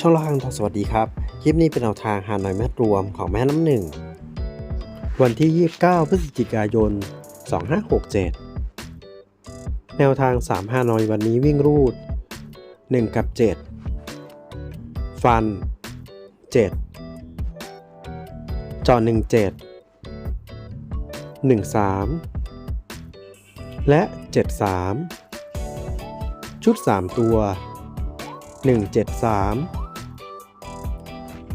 ช่องละคังทองสวัสดีครับ คลิปนี้เป็นแนวทางหาหน่อยแม่รวมของแม่น้ำหนึ่ง วันที่ 29 พฤศจิกายน 2567 แนวทาง3 5น้อยวันนี้วิ่งรูด 1 กับ 7 ฟัน 7 จอ 17 13 และ 73 ชุด 3 ตัว173